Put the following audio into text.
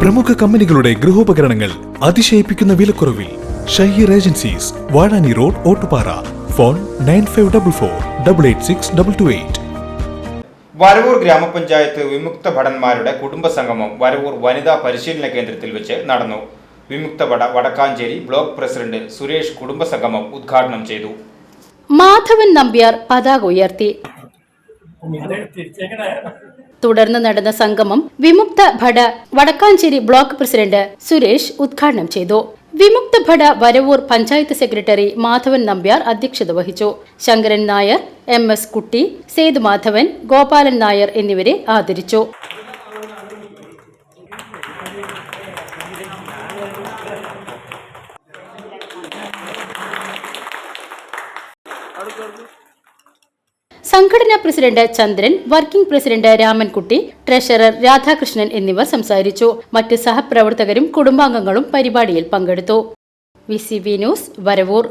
പ്രമുഖ കമ്പനികളുടെ ഗൃഹോപകരണങ്ങൾ അതിശയിപ്പിക്കുന്ന വിലക്കുറവിൽ Shaheer agencies Vazhani road Ottupara. Phone nine five double four double eight six double two eight. Varavoor ഗ്രാമപഞ്ചായത്ത് വിമുക്ത ഭടന്മാരുടെ കുടുംബസംഗമം വരവൂർ വനിതാ പരിശീലന കേന്ദ്രത്തിൽ വെച്ച് നടന്നു. വിമുക്ത ഭട വടക്കാഞ്ചേരി ബ്ലോക്ക് പ്രസിഡന്റ് സുരേഷ് കുടുംബസംഗമം ഉദ്ഘാടനം ചെയ്തു. മാധവൻ നമ്പ്യാർ പതാക ഉയർത്തി. തുടർന്ന് നടന്ന സംഗമം വിമുക്ത ഭട വടക്കാഞ്ചേരി ബ്ലോക്ക് പ്രസിഡന്റ് സുരേഷ് ഉദ്ഘാടനം ചെയ്തു. വിമുക്ത ഭട വരവൂർ പഞ്ചായത്ത് സെക്രട്ടറി മാധവൻ നമ്പ്യാർ അധ്യക്ഷത വഹിച്ചു. ശങ്കരൻ നായർ എം എസ് കുട്ടി സേതുമാധവൻ ഗോപാലൻ നായർ എന്നിവരെ ആദരിച്ചു. സംഘടനാ president Chandran working president Ramankutty treasurer Radhakrishnan എന്നിവർ സംസാരിച്ചു. മറ്റ് സഹപ്രവർത്തകരും കുടുംബാംഗങ്ങളും പരിപാടിയിൽ പങ്കെടുത്തു. V news Varavoor.